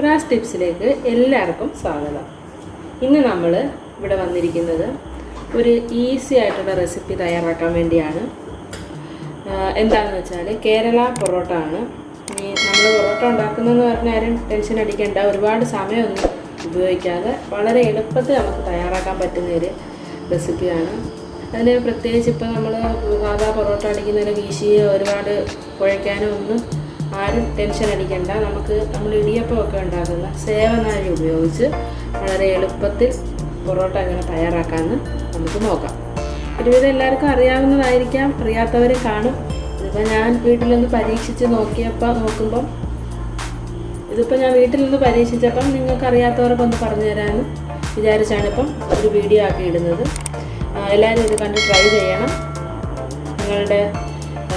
Brass ടിപ്സിലേക്ക് എല്ലാവർക്കും സ്വാഗതം. ഇന്ന് നമ്മൾ ഇവിടെ വന്നിരിക്കുന്നത് ഒരു ഈസി ആയിട്ടുള്ള റെസിപ്പി തയ്യാറാക്കാൻ വേണ്ടിയാണ്. എന്താണെന്ന് വെച്ചാൽ കേരള പൊറോട്ട ആണ്. ഇനി നമ്മൾ പൊറോട്ട ഉണ്ടാക്കുന്നതെന്ന് പറഞ്ഞാൽ ആരും ടെൻഷൻ അടിക്കേണ്ട. ഒരുപാട് സമയമൊന്നും ഉപയോഗിക്കാതെ വളരെ എളുപ്പത്തിൽ നമുക്ക് തയ്യാറാക്കാൻ പറ്റുന്ന ഒരു റെസിപ്പിയാണ് അതിന് പ്രത്യേകിച്ച് ഇപ്പോൾ നമ്മൾ സാധാ പൊറോട്ട അടിക്കുന്നതിന് വീശി ഒരുപാട് കുഴയ്ക്കാനോ ഒന്നും ആരും ടെൻഷൻ അടിക്കണ്ട. നമുക്ക് നമ്മൾ ഇടിയപ്പമൊക്കെ ഉണ്ടാക്കുന്ന സേവനാരി ഉപയോഗിച്ച് വളരെ എളുപ്പത്തിൽ പൊറോട്ട അങ്ങനെ തയ്യാറാക്കാമെന്ന് നമുക്ക് നോക്കാം. ഒരുവിധം എല്ലാവർക്കും അറിയാവുന്നതായിരിക്കാം. അറിയാത്തവരെ കാണും. ഇതിപ്പോൾ ഞാൻ വീട്ടിലൊന്ന് പരീക്ഷിച്ച് നോക്കിയപ്പോൾ നോക്കുമ്പം ഇതിപ്പോൾ ഞാൻ വീട്ടിൽ നിന്ന് പരീക്ഷിച്ചപ്പം നിങ്ങൾക്ക് അറിയാത്തവർക്ക് ഒന്ന് പറഞ്ഞു തരാമെന്ന് വിചാരിച്ചാണ് ഇപ്പം ഒരു വീഡിയോ ആക്കി ഇടുന്നത്. എല്ലാവരും ഇത് കണ്ട് ട്രൈ ചെയ്യണം. നിങ്ങളുടെ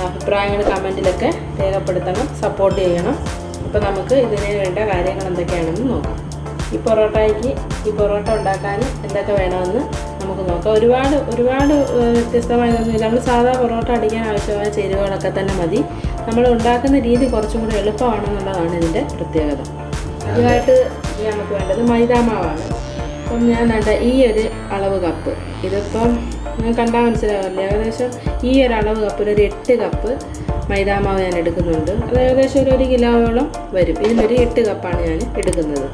അഭിപ്രായങ്ങൾ കമന്റിലൊക്കെ രേഖപ്പെടുത്തണം സപ്പോർട്ട് ചെയ്യണം. അപ്പോൾ നമുക്ക് ഇതിന് വേണ്ട കാര്യങ്ങൾ എന്തൊക്കെയാണെന്ന് നോക്കാം. ഈ പൊറോട്ടയ്ക്ക് ഈ പൊറോട്ട ഉണ്ടാക്കാൻ എന്തൊക്കെ വേണമെന്ന് നമുക്ക് നോക്കാം. ഒരുപാട് ഒരുപാട് വ്യത്യസ്തമായതൊന്നുമില്ല. നമ്മൾ സാധാ പൊറോട്ട അടിക്കാൻ ആവശ്യമായ ചേരുവകളൊക്കെ തന്നെ മതി. നമ്മൾ ഉണ്ടാക്കുന്ന രീതി കുറച്ചും കൂടി എളുപ്പമാണെന്നുള്ളതാണ് ഇതിന്റെ പ്രത്യേകത. ആദ്യമായിട്ട് നമുക്ക് വേണ്ടത് മൈദാമാവാണ്. അപ്പം ഞാൻ വേണ്ട ഈ ഒരു അളവ് കപ്പ് ഇതിപ്പം നിങ്ങൾ കണ്ടാൽ മനസ്സിലാവില്ല ഏകദേശം ഈ ഒരു അളവ് കപ്പിൽ ഒരു എട്ട് കപ്പ് മൈദാമാവ് ഞാൻ എടുക്കുന്നുണ്ട്. അത് ഏകദേശം ഒരു ഒരു കിലോയോളം വരും. ഇതിനൊരു എട്ട് കപ്പാണ് ഞാൻ എടുക്കുന്നത്.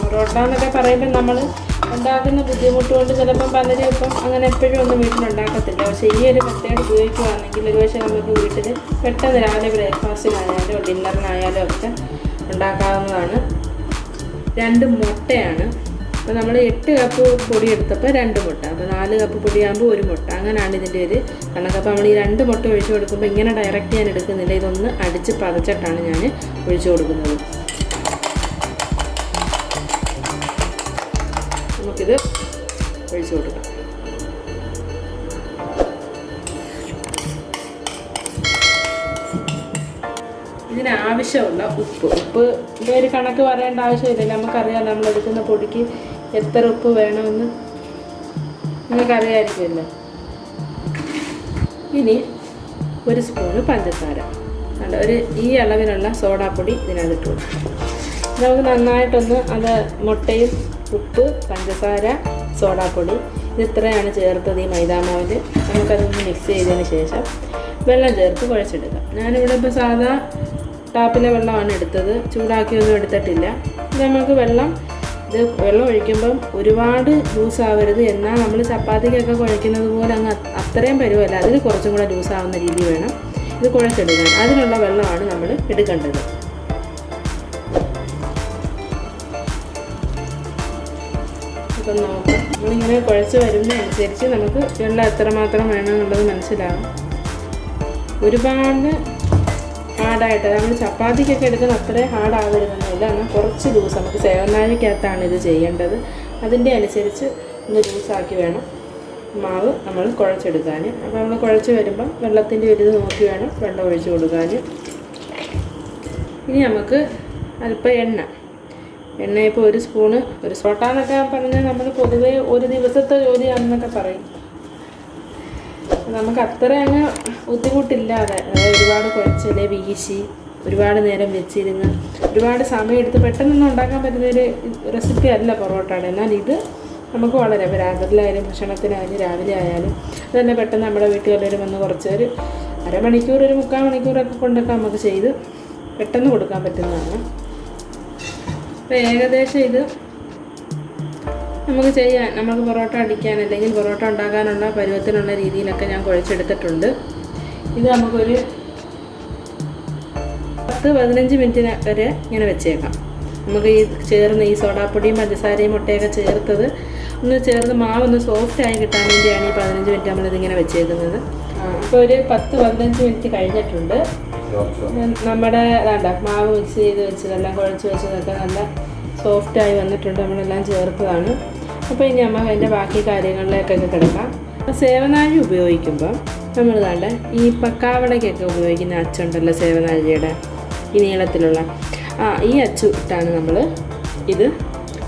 പൊറോട്ട എന്നൊക്കെ പറയുമ്പോൾ നമ്മൾ ഉണ്ടാക്കുന്ന ബുദ്ധിമുട്ട് കൊണ്ട് ചിലപ്പം പലരും ഇപ്പം അങ്ങനെ എപ്പോഴും ഒന്നും വീട്ടിലുണ്ടാക്കത്തില്ല. പക്ഷേ ഈ ഒരു മെത്തേഡ് ഉപയോഗിക്കുകയാണെങ്കിൽ ഒരുപക്ഷെ നമുക്ക് വീട്ടിൽ പെട്ടെന്ന് രാവിലെ ബ്രേക്ക്ഫാസ്റ്റിനായാലും ഡിന്നറിനായാലും ഒക്കെ ഉണ്ടാക്കാവുന്നതാണ്. രണ്ട് മുട്ടയാണ്. അപ്പോൾ നമ്മൾ എട്ട് കപ്പ് പൊടി എടുത്തപ്പോൾ രണ്ട് മുട്ട. അപ്പോൾ നാല് കപ്പ് പൊടിയാകുമ്പോൾ ഒരു മുട്ട. അങ്ങനെയാണ് ഇതിന്റെ ഒരു കണക്ക്. അപ്പോൾ നമ്മൾ ഈ രണ്ട് മുട്ട ഒഴിച്ചു കൊടുക്കുമ്പോൾ ഇങ്ങനെ ഡയറക്റ്റ് ഞാൻ എടുക്കുന്നില്ല. ഇതൊന്ന് അടിച്ച് പതച്ചിട്ടാണ് ഞാൻ ഒഴിച്ചു കൊടുക്കുന്നത്. നമുക്കിത് ഒഴിച്ചു കൊടുക്കാം. ഇതിന് ആവശ്യമുള്ള ഉപ്പ്. ഉപ്പ് ഒരു കണക്ക് പറയേണ്ട ആവശ്യമില്ല. നമുക്കറിയാം നമ്മൾ എടുക്കുന്ന പൊടിക്ക് എത്ര ഉപ്പ് വേണമെന്ന്. നിങ്ങൾക്കറിയാമായിരിക്കുമല്ലോ ഇനി ഒരു സ്പൂണ് പഞ്ചസാര. അല്ല ഒരു ഈ അളവിനുള്ള സോഡാപ്പൊടി ഇതിനകത്ത് കൊടുക്കും. നമുക്ക് നന്നായിട്ടൊന്ന് അത് മുട്ടയും ഉപ്പ് പഞ്ചസാര സോഡാപ്പൊടി ഇതിത്രയാണ് ചേർത്തത് ഈ മൈദാമാവിൽ. നമുക്കതൊന്ന് മിക്സ് ചെയ്തതിന് ശേഷം വെള്ളം ചേർത്ത് കുഴച്ചെടുക്കാം. ഞാനിവിടെ ഇപ്പോൾ സാധാ ടാപ്പിലെ വെള്ളമാണ് എടുത്തത്. ചൂടാക്കിയൊന്നും എടുത്തിട്ടില്ല. നമുക്ക് വെള്ളം ഇത് വെള്ളം ഒഴിക്കുമ്പം ഒരുപാട് ലൂസ് ആവരുത് എന്നാൽ നമ്മൾ ചപ്പാത്തിക്കൊക്കെ കുഴയ്ക്കുന്നത് പോലെ അങ്ങ് അത്രയും പരുവല്ല. അതിൽ കുറച്ചും കൂടെ ലൂസ് ആവുന്ന രീതി വേണം. ഇത് കുഴച്ചെടുക്കാൻ. അതിനുള്ള വെള്ളമാണ് നമ്മൾ എടുക്കേണ്ടത്. അപ്പം നോക്കാം നമ്മളിങ്ങനെ കുഴച്ച് വരുന്നതനുസരിച്ച് നമുക്ക് വെള്ളം എത്രമാത്രം വേണമെന്നുള്ളത് മനസ്സിലാവും. ഒരുപാട് ഹാർഡായിട്ട് നമ്മൾ ചപ്പാത്തിക്കൊക്കെ എടുക്കുന്ന അത്രയും ഹാർഡാവരുതെന്നില്ല എന്നാൽ കുറച്ച് ദിവസം നമുക്ക് സേവനാഴിക്കകത്താണ് ഇത് ചെയ്യേണ്ടത്. അതിന്റെ അനുസരിച്ച് ഒന്ന് ലൂസാക്കി വേണം മാവ് നമ്മൾ കുഴച്ചെടുക്കാൻ അപ്പോൾ നമ്മൾ കുഴച്ച് വരുമ്പം വെള്ളത്തിന്റെ ഒരു ഇത് നോക്കി വേണം വെള്ളം ഒഴിച്ച് കൊടുക്കാൻ ഇനി നമുക്ക് അല്പം എണ്ണ. എണ്ണ ഇപ്പോൾ ഒരു സ്പൂണ് ഒരു സോട്ടാന്നൊക്കെ പറഞ്ഞാൽ നമ്മൾ പൊതുവേ ഒരു ദിവസത്തെ ജോലിയാണെന്നൊക്കെ പറയും. നമുക്ക് അത്ര അങ്ങ് ബുദ്ധിമുട്ടില്ലാതെ അതായത് ഒരുപാട് കുഴച്ചൽ വീശി ഒരുപാട് നേരം വെച്ചിരുന്ന് ഒരുപാട് സമയം എടുത്ത് പെട്ടെന്നൊന്നും ഉണ്ടാക്കാൻ പറ്റുന്നൊരു റെസിപ്പി അല്ല പൊറോട്ടയുടെ. എന്നാൽ ഇത് നമുക്ക് വളരെ രാത്രിയിലായാലും ഭക്ഷണത്തിനായാലും രാവിലെ ആയാലും അത് തന്നെ പെട്ടെന്ന് നമ്മുടെ വീട്ടുകാരും വന്ന് കുറച്ച് ഒരു അരമണിക്കൂർ ഒരു മുക്കാൽ മണിക്കൂറൊക്കെ കൊണ്ടൊക്കെ നമുക്ക് ചെയ്ത് പെട്ടെന്ന് കൊടുക്കാൻ പറ്റുന്നതാണ്. അപ്പോൾ ഏകദേശം ഇത് നമുക്ക് ചെയ്യാൻ നമുക്ക് പൊറോട്ട അടിക്കാൻ അല്ലെങ്കിൽ പൊറോട്ട ഉണ്ടാക്കാനുള്ള പരുവത്തിനുള്ള രീതിയിലൊക്കെ ഞാൻ കുഴച്ചെടുത്തിട്ടുണ്ട്. ഇത് നമുക്കൊരു പത്ത് പതിനഞ്ച് മിനിറ്റിന് വരെ ഇങ്ങനെ വെച്ചേക്കാം. നമുക്ക് ഈ ചേർന്ന് ഈ സോഡാപ്പൊടിയും പഞ്ചസാരയും മുട്ടയൊക്കെ ചേർത്തത് ഒന്ന് ചേർന്ന് മാവൊന്ന് സോഫ്റ്റ് ആയി കിട്ടാൻ വേണ്ടിയാണ് ഈ പതിനഞ്ച് മിനിറ്റ് നമ്മളിതിങ്ങനെ വെച്ചേക്കുന്നത്. അപ്പോൾ ഒരു പത്ത് പതിനഞ്ച് മിനിറ്റ് കഴിഞ്ഞിട്ടുണ്ട്. നമ്മുടെ വേണ്ട മാവ് മിക്സ് ചെയ്ത് വെച്ചതെല്ലാം കുഴച്ച് വെച്ചതൊക്കെ നല്ല സോഫ്റ്റായി വന്നിട്ടുണ്ട്. നമ്മളെല്ലാം ചേർത്തതാണ്. അപ്പോൾ ഇനി നമ്മൾ അതിന്റെ ബാക്കി കാര്യങ്ങളിലേക്കൊക്കെ കിടക്കാം. സേവനാഴി ഉപയോഗിക്കുമ്പോൾ നമ്മൾ വേണ്ട ഈ പക്കാവടയ്ക്കൊക്കെ ഉപയോഗിക്കുന്ന അച്ചുണ്ടല്ലോ സേവനാഴിയുടെ ഈ നീളത്തിലുള്ള. ആ ഈ അച്ചു ഇട്ടാണ് നമ്മൾ ഇത്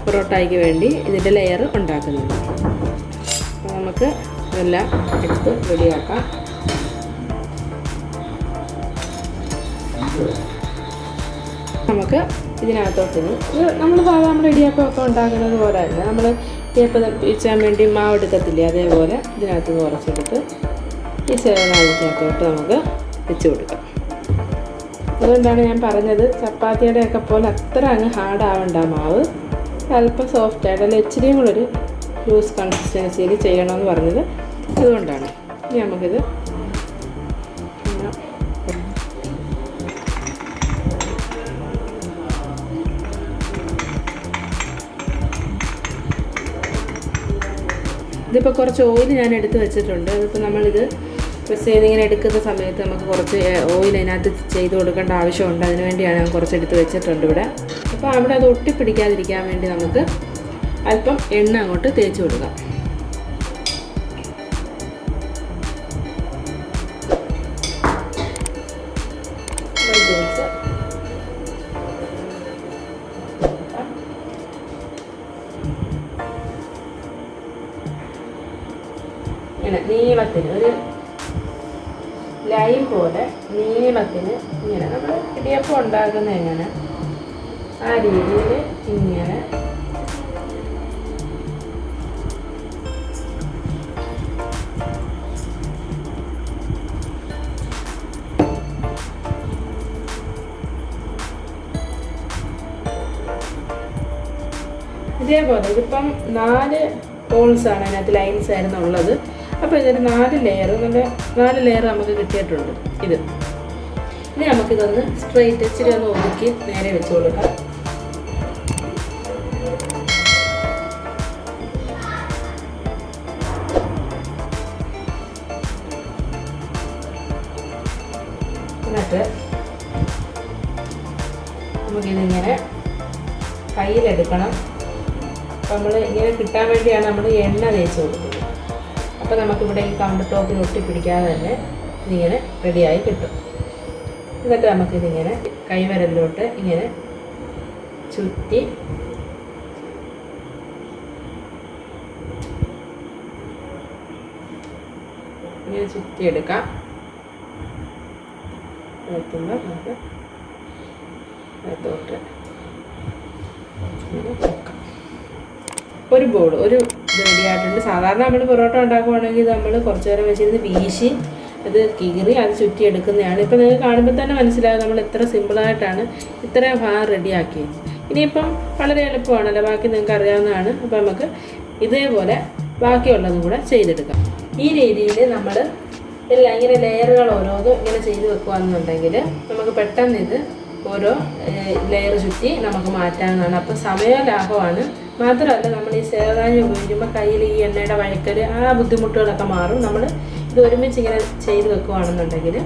പൊറോട്ടയ്ക്ക് വേണ്ടി ഇതിന്റെ ലെയർ ഉണ്ടാക്കുന്നത്. നമുക്ക് ഇതെല്ലാം എടുത്ത് റെഡിയാക്കാം നമുക്ക് ഇതിനകത്തോട്ട് ഇനി. ഇത് നമ്മൾ സാധാരണ നമ്മൾ ഇടിയപ്പം ഒക്കെ ഉണ്ടാക്കുന്നത് പോലെ തന്നെ നമ്മൾ ഇടിയപ്പം തപ്പിച്ചാൻ വേണ്ടി മാവ് എടുക്കത്തില്ല അതേപോലെ ഇതിനകത്ത് കുറച്ചെടുത്ത് ഈ സേവനാഴിക്കകത്തോട്ട് നമുക്ക് വെച്ച് കൊടുക്കാം. അതുകൊണ്ടാണ് ഞാൻ പറഞ്ഞത് ചപ്പാത്തിയുടെ ഒക്കെ പോലെ അത്ര അങ്ങ് ഹാർഡ് ആവണ്ട മാവ്. അല്പം സോഫ്റ്റ് ആയിട്ട് അല്ല ഇച്ചിരിയും കൂടെ ഒരു ലൂസ് കൺസിസ്റ്റൻസിയിൽ ചെയ്യണമെന്ന് പറഞ്ഞത്. അതുകൊണ്ടാണ് ഇനി നമുക്കിത് ഇതിപ്പോൾ കുറച്ച് ഓയിൽ ഞാൻ എടുത്ത് വെച്ചിട്ടുണ്ട്. അതിപ്പോൾ നമ്മളിത് പ്രസ് ചെയ്ത് ഇങ്ങനെ എടുക്കുന്ന സമയത്ത് നമുക്ക് കുറച്ച് ഓയിൽ അതിനകത്ത് ചെയ്ത് കൊടുക്കേണ്ട ആവശ്യമുണ്ട്. അതിന് വേണ്ടിയാണ് ഞാൻ കുറച്ച് എടുത്ത് വെച്ചിട്ടുണ്ട് ഇവിടെ. അപ്പോൾ അവിടെ അത് ഒട്ടിപ്പിടിക്കാതിരിക്കാൻ വേണ്ടി നമുക്ക് അല്പം എണ്ണ അങ്ങോട്ട് തേച്ച് കൊടുക്കാം. ഇങ്ങനെ നീളത്തിന് ഒരു ലൈൻ പോലെ നീളത്തിന് ഇങ്ങനെ നമ്മൾ ഇടിയപ്പം ഉണ്ടാക്കുന്ന എങ്ങനെ? ആ രീതിയിൽ ഇങ്ങനെ ഇതേപോലെ ഇതിപ്പം നാല് ഹോൾസാണ് അതിനകത്ത് ലൈൻസ് ആയിരുന്നു ഉള്ളത് അപ്പോൾ ഇതൊരു നാല് ലെയർ നല്ല നാല് ലെയർ നമുക്ക് കിട്ടിയിട്ടുണ്ട്. ഇത്. ഇനി നമുക്കിതൊന്ന് സ്ട്രെയിറ്റ് ഇച്ചിരി ഒന്ന് ഒതുക്കി നേരെ വെച്ച് കൊടുക്കാം. നമുക്കിതിങ്ങനെ കയ്യിലെടുക്കണം. നമ്മൾ ഇങ്ങനെ കിട്ടാൻ വേണ്ടിയാണ് നമ്മൾ എണ്ണ തേച്ച് കൊടുക്കുന്നത്. അപ്പോൾ നമുക്കിവിടെ ഈ കൗണ്ടർ ടോപ്പിൽ ഒട്ടിപ്പിടിക്കാതെ തന്നെ ഇതിങ്ങനെ റെഡിയായി കിട്ടും. എന്നിട്ട് നമുക്കിതിങ്ങനെ കൈവരലിലോട്ട് ഇങ്ങനെ ചുറ്റി ഇങ്ങനെ ചുറ്റിയെടുക്കാം. എത്തുമ്പോൾ നമുക്ക് അകത്തോട്ട് ഒരു ബോൾ ഒരു ഇത് റെഡി ആയിട്ടുണ്ട് സാധാരണ നമ്മൾ പൊറോട്ട ഉണ്ടാക്കുവാണെങ്കിൽ ഇത് നമ്മൾ കുറച്ച് നേരം വെച്ചിരുന്ന് വീശി അത് കീറി അത് ചുറ്റി എടുക്കുന്നതാണ് ഇപ്പം നിങ്ങൾക്ക് കാണുമ്പോൾ തന്നെ മനസ്സിലാകും നമ്മൾ എത്ര സിമ്പിളായിട്ടാണ് ഇത്രയും ഭാഗം റെഡിയാക്കിയത്. ഇനിയിപ്പം വളരെ എളുപ്പമാണല്ലോ ബാക്കി നിങ്ങൾക്ക് അറിയാവുന്നതാണ്. അപ്പം നമുക്ക് ഇതേപോലെ ബാക്കിയുള്ളതും കൂടെ ചെയ്തെടുക്കാം. ഈ രീതിയിൽ നമ്മൾ എല്ലാം ഇങ്ങനെ ലെയറുകൾ ഓരോന്നും ഇങ്ങനെ ചെയ്ത് വെക്കുകയാണെന്നുണ്ടെങ്കിൽ നമുക്ക് പെട്ടെന്ന് ഇത് ഓരോ ലെയർ ചുറ്റി നമുക്ക് മാറ്റാവുന്നതാണ്. അപ്പോൾ സമയ ലാഭമാണ് മാത്രമല്ല നമ്മൾ ഈ സേവനാഞ്ഞ് ഉപയോഗിക്കുമ്പോൾ കയ്യിൽ ഈ എണ്ണയുടെ വഴക്കൽ ആ ബുദ്ധിമുട്ടുകളൊക്കെ മാറും. നമ്മൾ ഇത് ഒരുമിച്ച് ഇങ്ങനെ ചെയ്ത് വെക്കുകയാണെന്നുണ്ടെങ്കിൽ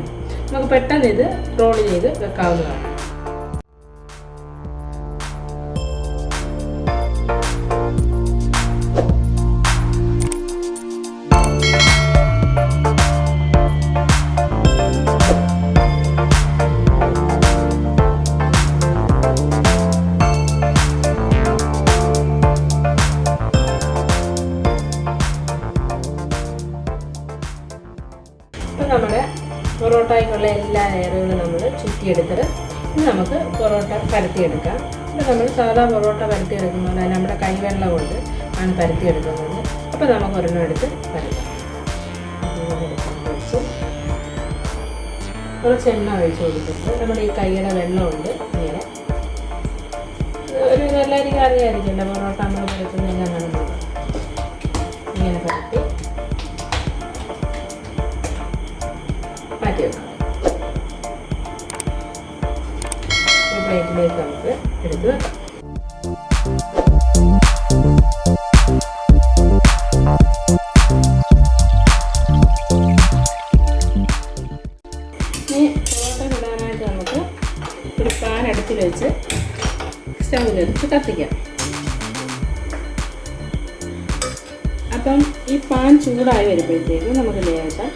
നമുക്ക് പെട്ടെന്ന് ഇത് റോൾ ചെയ്ത് വെക്കാവുന്നതാണ്. ചുറ്റിയെടുത്തിട്ട് ഇനി നമുക്ക് പൊറോട്ട പരത്തിയെടുക്കാം. ഇപ്പം നമ്മൾ സാധാ പൊറോട്ട പരത്തിയെടുക്കുന്ന പോലെ നമ്മുടെ കൈവെള്ളം കൊണ്ട് ആണ് പരത്തിയെടുക്കുന്നത്. അപ്പോൾ നമുക്ക് ഒരെണ്ണം എടുത്ത് പരത്താം. കുറച്ച്. എണ്ണ ഒഴിച്ച് കൊടുത്തിട്ട് നമ്മുടെ ഈ കൈയുടെ വെള്ളമുണ്ട് ഇങ്ങനെ. ഇത് ഒരു എല്ലാവർക്കും എന്റെ പൊറോട്ട നമ്മൾ പരത്തുന്നത് എങ്ങനെയാണെന്നുള്ളത് ഇങ്ങനെ പരത്തി. മാറ്റി വെക്കാം. പ്ലേറ്റിലേക്ക് നമുക്ക് എടുത്ത് വെക്കാം വെച്ച് കത്തിക്കാം. അപ്പം ഈ പാൻ ചൂടായി വരുമ്പോഴത്തേക്കും നമുക്ക് ലേശം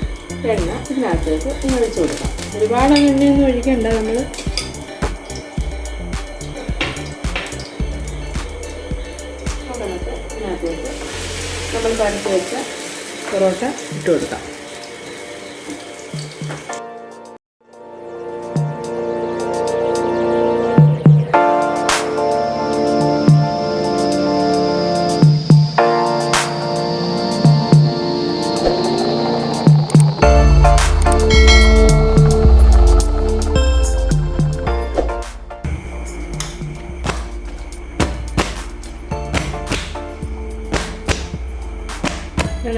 എണ്ണ ഇതിനകത്തേക്ക് ഒഴിച്ച് കൊടുക്കാം. ഒരുപാട് എണ്ണയൊന്നും ഒഴിക്കണ്ട നമ്മൾ നമ്മൾ പരത്തി വെച്ച പൊറോട്ട ഇട്ട് കൊടുക്കാം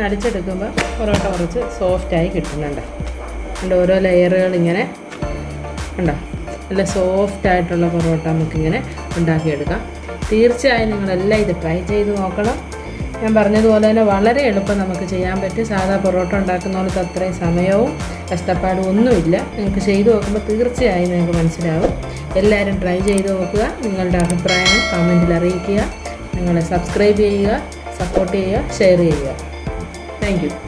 അടിച്ചെടുക്കുമ്പോൾ പൊറോട്ട കുറച്ച് സോഫ്റ്റായി കിട്ടുന്നുണ്ട്. അതുകൊണ്ട് ഓരോ ലെയറുകൾ ഇങ്ങനെ ഉണ്ടോ നല്ല സോഫ്റ്റ് ആയിട്ടുള്ള പൊറോട്ട നമുക്കിങ്ങനെ ഉണ്ടാക്കിയെടുക്കാം. തീർച്ചയായും നിങ്ങളെല്ലാം ഇത് ട്രൈ ചെയ്ത് നോക്കണം. ഞാൻ പറഞ്ഞതുപോലെ തന്നെ വളരെ എളുപ്പം നമുക്ക് ചെയ്യാൻ പറ്റും. സാധാ പൊറോട്ട ഉണ്ടാക്കുന്നവർക്ക് അത്രയും സമയവും കഷ്ടപ്പാടും ഒന്നുമില്ല. നിങ്ങൾക്ക് ചെയ്തു നോക്കുമ്പോൾ തീർച്ചയായും നിങ്ങൾക്ക് മനസ്സിലാവും. എല്ലാവരും ട്രൈ ചെയ്ത് നോക്കുക. നിങ്ങളുടെ അഭിപ്രായം കമന്റിൽ അറിയിക്കുക. നിങ്ങളെ സബ്സ്ക്രൈബ് ചെയ്യുക സപ്പോർട്ട് ചെയ്യുക ഷെയർ ചെയ്യുക. Thank you.